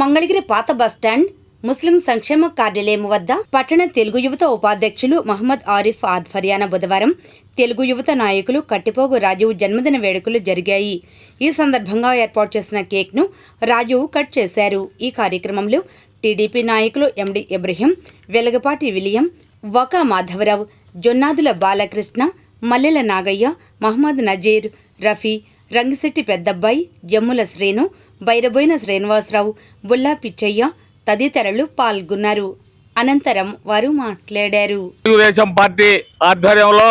మంగళగిరి పాత బస్టాండ్ ముస్లిం సంక్షేమ కార్యాలయం వద్ద పట్టణ తెలుగు యువత ఉపాధ్యక్షులు మహమ్మద్ ఆరిఫ్ ఆధ్వర్యాన బుధవారం తెలుగు యువత నాయకులు కట్టిపోగు రాజీవ్ జన్మదిన వేడుకలు జరిగాయి. ఈ సందర్భంగా ఏర్పాటు చేసిన కేక్ను రాజు కట్ చేశారు. ఈ కార్యక్రమంలో టీడీపీ నాయకులు ఎండి ఇబ్రహీం వెలగపాటి విలియం వకా మాధవరావు జొన్నాదుల బాలకృష్ణ మల్లెల నాగయ్య మహమ్మద్ నజీర్ రఫీ రంగిశెట్టి పెద్దబ్బాయి జమ్ముల శ్రీను బైరబోయిన శ్రీనివాసరావు బుల్లా పిచ్చయ్య తదితరులు పాల్గొన్నారు. అనంతరం వారు మాట్లాడారు. తెలుగుదేశం పార్టీ ఆధ్వర్యంలో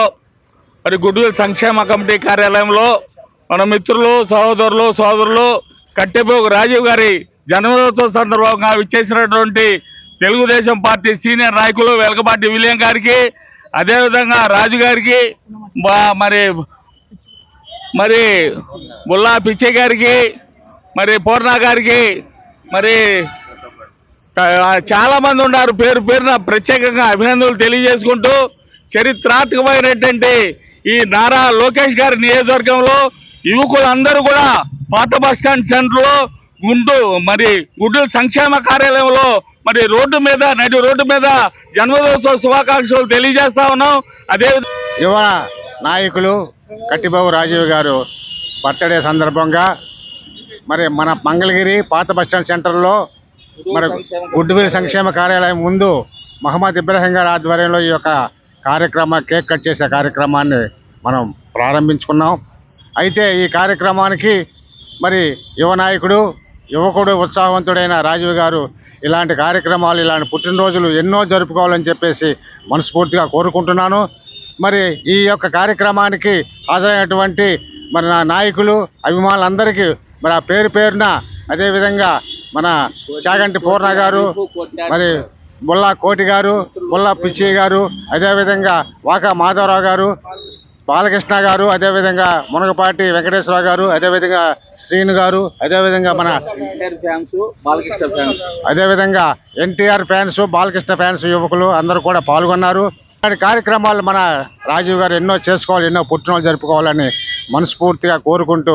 మరి గుడ్విల్ సంక్షేమ కమిటీ కార్యాలయంలో మన మిత్రులు సహోదరులు సోదరులు కట్టెపోగు రాజీవ్ గారి జన్మదినోత్సవ సందర్భంగా విచ్చేసినటువంటి తెలుగుదేశం పార్టీ సీనియర్ నాయకులు వెలకపాటి విలియం గారికి అదేవిధంగా రాజు గారికి మరి మరి బుల్లా పిచ్చే గారికి మరి పూర్ణ గారికి మరి చాలామంది ఉన్నారు. పేరు పేరున ప్రత్యేకంగా అభినందనలు తెలియజేసుకుంటూ చరిత్రాత్మకమైనటువంటి ఈ నారా లోకేష్ గారి నియోజకవర్గంలో యువకులందరూ కూడా పాత బస్టాండ్ సెంటర్లో గుండు మరి గుడ్డు సంక్షేమ కార్యాలయంలో మరి రోడ్డు మీద నడి రోడ్డు మీద జన్మదినోత్సవ శుభాకాంక్షలు తెలియజేస్తా ఉన్నాం. అదే యువ నాయకులు కట్టిబాబు రాజీవ్ గారు బర్త్డే సందర్భంగా మరి మన మంగళగిరి పాత బస్టాండ్ సెంటర్లో మరి గుడ్డువీరి సంక్షేమ కార్యాలయం ముందు మహమ్మద్ ఇబ్రాహీం గారి ఆధ్వర్యంలో ఈ యొక్క కార్యక్రమ కేక్ కట్ చేసే కార్యక్రమాన్ని మనం ప్రారంభించుకున్నాం. అయితే ఈ కార్యక్రమానికి మరి యువ నాయకుడు యువకుడు ఉత్సాహవంతుడైన రాజీవ్ గారు ఇలాంటి కార్యక్రమాలు ఇలాంటి పుట్టినరోజులు ఎన్నో జరుపుకోవాలని చెప్పేసి మనస్ఫూర్తిగా కోరుకుంటున్నాను. మరి ఈ యొక్క కార్యక్రమానికి హాజరైనటువంటి మన నా నాయకులు అభిమానులందరికీ మరి ఆ పేరు పేరున అదేవిధంగా మన చాగంటి పూర్ణ గారు మరి బుల్లా కోటి గారు బుల్లా పిచ్చి గారు అదేవిధంగా వాకా మాధవరావు గారు బాలకృష్ణ గారు అదేవిధంగా మునగపాటి వెంకటేశ్వరరావు గారు అదేవిధంగా శ్రీను గారు అదేవిధంగా మన ఫ్యాన్స్ బాలకృష్ణ ఫ్యాన్స్. అదేవిధంగా ఎన్టీఆర్ ఫ్యాన్స్ బాలకృష్ణ ఫ్యాన్స్ యువకులు అందరూ కూడా పాల్గొన్నారు. కార్యక్రమాలు మన రాజీవ్ గారు ఎన్నో చేసుకోవాలి ఎన్నో పుట్టినరోజు జరుపుకోవాలని మనస్ఫూర్తిగా కోరుకుంటూ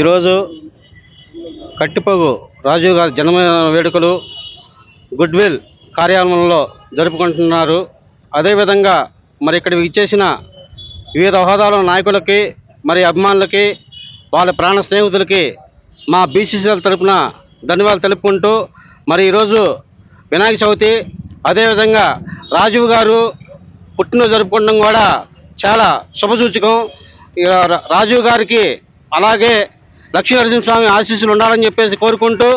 ఈరోజు కట్టిపోగు రాజీవ్ గారి జన్మదిన వేడుకలు గుడ్విల్ కార్యాలయంలో జరుపుకుంటున్నారు. అదేవిధంగా మరి ఇక్కడ ఇచ్చేసిన వివిధ హోదాల నాయకులకి మరి అభిమానులకి వాళ్ళ ప్రాణ స్నేహితులకి మా బీసీసీఎల్ తరపున ధన్యవాదాలు తెలుపుకుంటూ మరి ఈరోజు వినాయక చవితి అదేవిధంగా రాజీవ్ గారు పుట్టినరోజు జరుపుకోవడం కూడా చాలా శుభసూచకం. ఇక రాజీవ్ గారికి అలాగే లక్ష్మీనరసింహస్వామి ఆశీస్సులు ఉండాలని చెప్పేసి కోరుకుంటూ